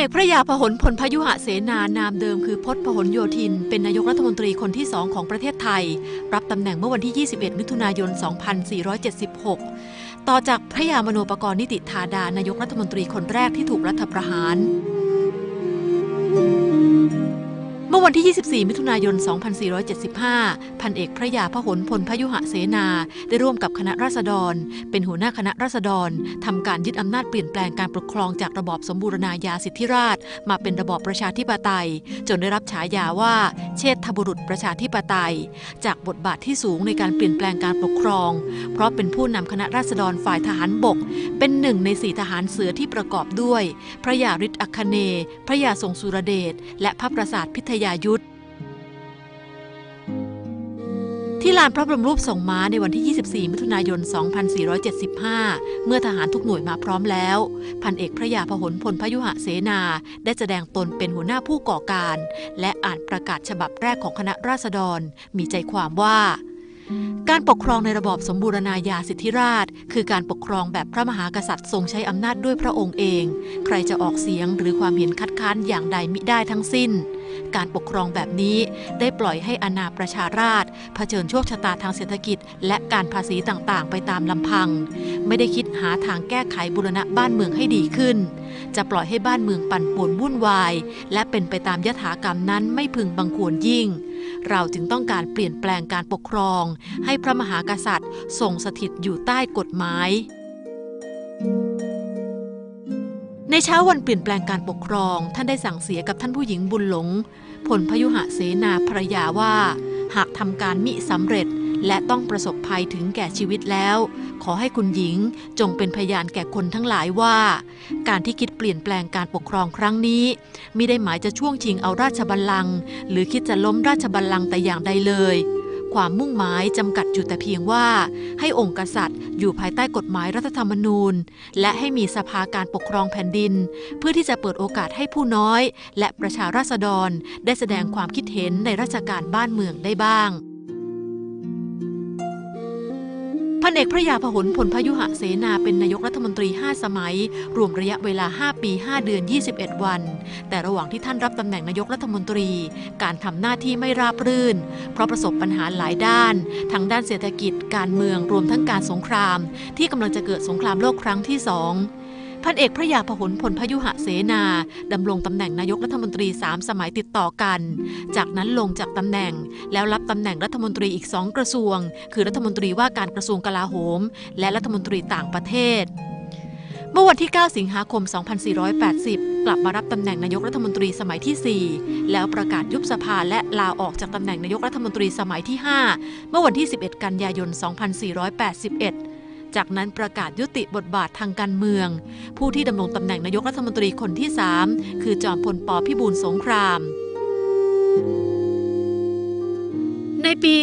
เอกพระยาพหลพลพยุหะเสนานามเดิมคือพศพหลโยธิน เป็นนายกรัฐมนตรีคนที่สองของประเทศไทย รับตำแหน่งเมื่อวันที่ 21 มิถุนายน 2476 ต่อจากพระยามโนปกรณ์นิติธาดา นายกรัฐมนตรีคนแรกที่ถูกรัฐประหาร เมื่อวันที่ 24 มิถุนายน 2475 พันเอกพระยาพหลพลพยุหะเสนา ได้ร่วมกับคณะราษฎร เป็นหัวหน้าคณะราษฎรทำการยึดอำนาจเปลี่ยนแปลงการปกครองจากระบอบสมบูรณาญาสิทธิราช มาเป็นระบอบประชาธิปไตย จนได้รับฉายาว่า เชษฐบุรุษประชาธิปไตย จากบทบาทที่สูงในการเปลี่ยนแปลงการปกครอง เพราะเป็นผู้นำคณะราษฎรฝ่ายทหารบก เป็นหนึ่งในสี่ทหารเสือที่ประกอบด้วย พระยาฤทธิ์อัคเนย์พระยาทรงสุรเดช และพระประสาทพิทยายุทธที่ลานพระบรมรูปทรงม้าในวันที่ 24 มิถุนายน 2475 เมื่อทหารทุกหน่วยมาพร้อมแล้ว พันเอกพระยาพหลพลพยุหะเสนา ได้แสดงตนเป็นหัวหน้าผู้ก่อการ และอ่านประกาศฉบับแรกของคณะราษฎร มีใจความว่า การปกครองในระบอบสมบูรณาญาสิทธิราช คือการปกครองแบบพระมหากษัตริย์ทรงใช้อำนาจด้วยพระองค์เอง ใครจะออกเสียงหรือความเห็นคัดค้านอย่างใดมิได้ทั้งสิ้น การปกครองแบบนี้ได้ปล่อยให้อาณาประชาราชเผชิญโชคชะตาทางเศรษฐกิจ และการภาษีต่างๆ ไปตามลำพัง ไม่ได้คิดหาทางแก้ไขบุรณะบ้านเมืองให้ดีขึ้น จะปล่อยให้บ้านเมืองปั่นป่วนวุ่นวาย และเป็นไปตามยถากรรมนั้นไม่พึงบังควรยิ่ง เราจึงต้องการเปลี่ยนแปลงการปกครอง ให้พระมหากษัตริย์ทรงสถิตอยู่ใต้กฎหมายในเช้าวันเปลี่ยนแปลงการปกครอง ท่านได้สั่งเสียกับท่านผู้หญิงบุญหลง ผลพยุหเสนาภรรยาว่า หากทำการมิสำเร็จ และต้องประสบภัยถึงแก่ชีวิตแล้ว ขอให้คุณหญิงจงเป็นพยานแก่คนทั้งหลายว่า การที่คิดเปลี่ยนแปลงการปกครองครั้งนี้มิได้หมายจะช่วงชิงเอาราชบัลลังก์หรือคิดจะล้มราชบัลลังก์แต่อย่างใดเลย ความมุ่งหมายจำกัดอยู่แต่เพียงว่า ให้องค์กษัตริย์ อยู่ภายใต้กฎหมายรัฐธรรมนูญ และให้มีสภาการปกครองแผ่นดิน เพื่อที่จะเปิดโอกาสให้ผู้น้อย และประชาราษฎรได้แสดงความคิดเห็นในราชการบ้านเมืองได้บ้าง นเอกพระยาพหลพลพยุหะเสนาเป็นนายกรัฐมนตรี 5 สมัย รวมระยะเวลา 5 ปี 5 เดือน 21 วัน แต่ระหว่างที่ท่านรับตำแหน่งนายกรัฐมนตรี การทำหน้าที่ไม่ราบรื่น เพราะประสบปัญหาหลายด้าน ทั้งด้านเศรษฐกิจการเมืองรวมทั้งการสงคราม ที่กำลังจะเกิดสงครามโลกครั้งที่สอง พันเอกพระยาพหลพลพยุหะเสนาดำรงตำแหน่งนายกรัฐมนตรี 3 สมัยติดต่อกัน จากนั้นลงจากตำแหน่ง แล้วรับตำแหน่งรัฐมนตรีอีกสองกระทรวง คือรัฐมนตรีว่าการกระทรวงกลาโหม และรัฐมนตรีต่างประเทศเมื่อวันที่ 9 สิงหาคม 2480 กลับมารับตำแหน่งนายกรัฐมนตรีสมัยที่ 4 แล้วประกาศยุบสภาและลาออกจากตำแหน่งนายกรัฐมนตรีสมัยที่ 5 เมื่อวันที่ 11 กันยายน 2481 จากนั้นประกาศยุติบทบาททางการเมือง ผู้ที่ดำรงตำแหน่งนายกรัฐมนตรีคนที่ 3 คือจอมพลปพิบูลสงคราม ในปี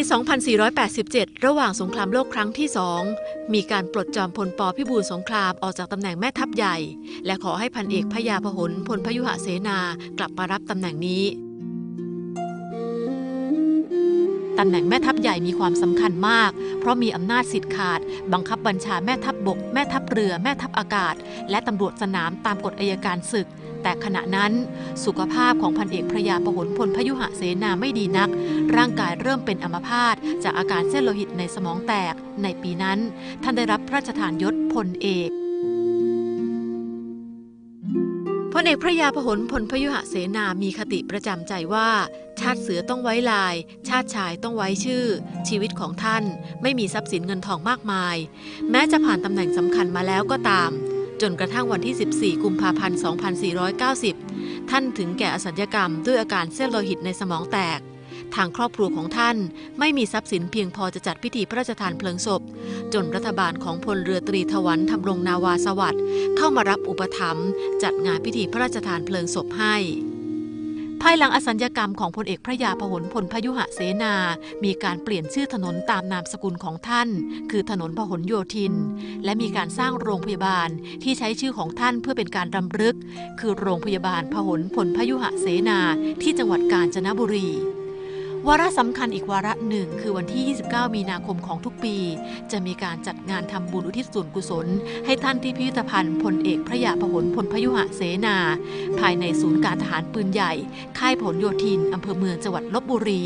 2487 ระหว่างสงครามโลกครั้งที่สองมีการปลดจอมพลปพิบูลสงครามออกจากตำแหน่งแม่ทัพใหญ่ และขอให้พันเอกพยาพหลพลพยุหเสนากลับมารับตำแหน่งนี้ ตำแหน่งแม่ทัพใหญ่มีความสำคัญมาก เพราะมีอำนาจสิทธิ์ขาด บังคับบัญชาแม่ทัพบบก แม่ทัพเรือ แม่ทัพอากาศ และตำรวจสนามตามกฎอัยการศึก แต่ขณะนั้น สุขภาพของพันเอกพระยาพหลพลพยุหะเสนาไม่ดีนัก ร่างกายเริ่มเป็นอัมพาตจากอาการเส้นโลหิตในสมองแตก ในปีนั้น ท่านได้รับพระราชทานยศพลเอก เอกพระยาพหลพลพยุหเสนามีคติประจำใจว่า ชาติเสือต้องไว้ลาย ชาติชายต้องไว้ชื่อ ชีวิตของท่านไม่มีทรัพย์สินเงินทองมากมาย แม้จะผ่านตำแหน่งสำคัญมาแล้วก็ตาม จนกระทั่งวันที่ 14 กุมภาพันธ์ 2490 ท่านถึงแก่อสัญญกรรมด้วยอาการเส้นโลหิตในสมองแตก ทางครอบครัวของท่าน ไม่มีทรัพย์สินเพียงพอจะจัดพิธีพระราชทานเพลิงศพ จนรัฐบาลของพลเรือตรีถวันทำรงนาวาสวัสดิ์เข้ามารับอุปถัมภ์จัดงานพิธีพระราชทานเพลิงศพให้ภายหลังอสัญญกรรมของพลเอกพระยาพหลพลพยุหะเสนา มีการเปลี่ยนชื่อถนนตามนามสกุลของท่าน คือถนนพหลโยธิน และมีการสร้างโรงพยาบาลที่ใช้ชื่อของท่านเพื่อเป็นการรำลึก คือโรงพยาบาลพหลพลพยุหะเสนาที่จังหวัดกาญจนบุรี วาระสำคัญอีกวาระหนึ่งคือวันที่ 29 มีนาคมของทุกปี จะมีการจัดงานทำบุญอุทิศส่วนกุศล ให้ท่านที่พิพิธภัณฑ์พลเอกพระยาพหลพลพยุหะเสนา ภายในศูนย์การทหารปืนใหญ่ ค่ายผลโยธินอำเภอเมืองจังหวัดลบบุรี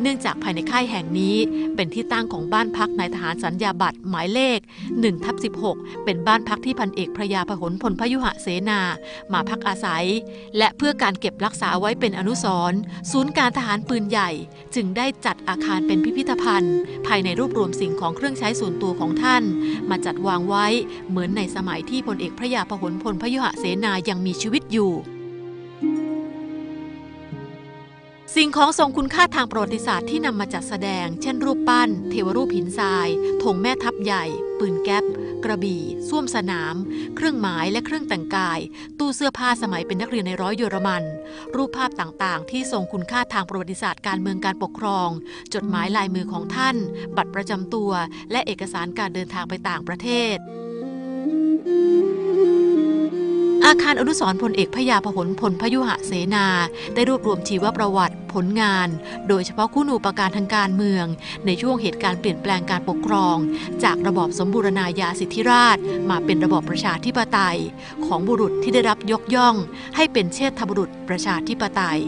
เนื่องจากภายในค่ายแห่งนี้ เป็นที่ตั้งของบ้านพักนายทหารสัญญาบัตรหมายเลข1ทับ16 เป็นบ้านพักที่พันเอกพระยาพหลพลพยุหะเสนา มาพักอาศัย และเพื่อการเก็บรักษาไว้เป็นอนุสรณ์ศูนย์การทหารปืนใหญ่จึงได้จัดอาคารเป็นพิพิธภัณฑ์ ภายในรวบรวมสิ่งของเครื่องใช้ส่วนตัวของท่าน มาจัดวางไว้เหมือนในสมัยที่พลเอกพระยาพหลพลพยุหเสนายังมีชีวิตอยู่ สิ่งของทรงคุณค่าทางประวัติศาสตร์ที่นำมาจัดแสดง เช่น รูปปั้น เทวรูปหินทรายธงแม่ทัพใหญ่ ปืนแก๊ป กระบี่ส้วมสนาม เครื่องหมายและเครื่องแต่งกาย ตู้เสื้อผ้าสมัยเป็นนักเรียนในร้อยเยอรมัน รูปภาพต่างๆ ที่ทรงคุณค่าทางประวัติศาสตร์การเมืองการปกครอง จดหมายลายมือของท่าน บัตรประจำตัว และเอกสารการเดินทางไปต่างประเทศ อาคารอนุสรณ์พลเอกพยาพหลพลพยุหะเสนา ได้รวบรวมชีวประวัติผลงาน โดยเฉพาะคู่นูปการทางการเมือง ในช่วงเหตุการณ์เปลี่ยนแปลงการปกครอง จากระบอบสมบูรณาญาสิทธิราช มาเป็นระบอบประชาธิปไตย ของบุรุษที่ได้รับยกย่อง ให้เป็นเชษฐบุรุษประชาธิปไตย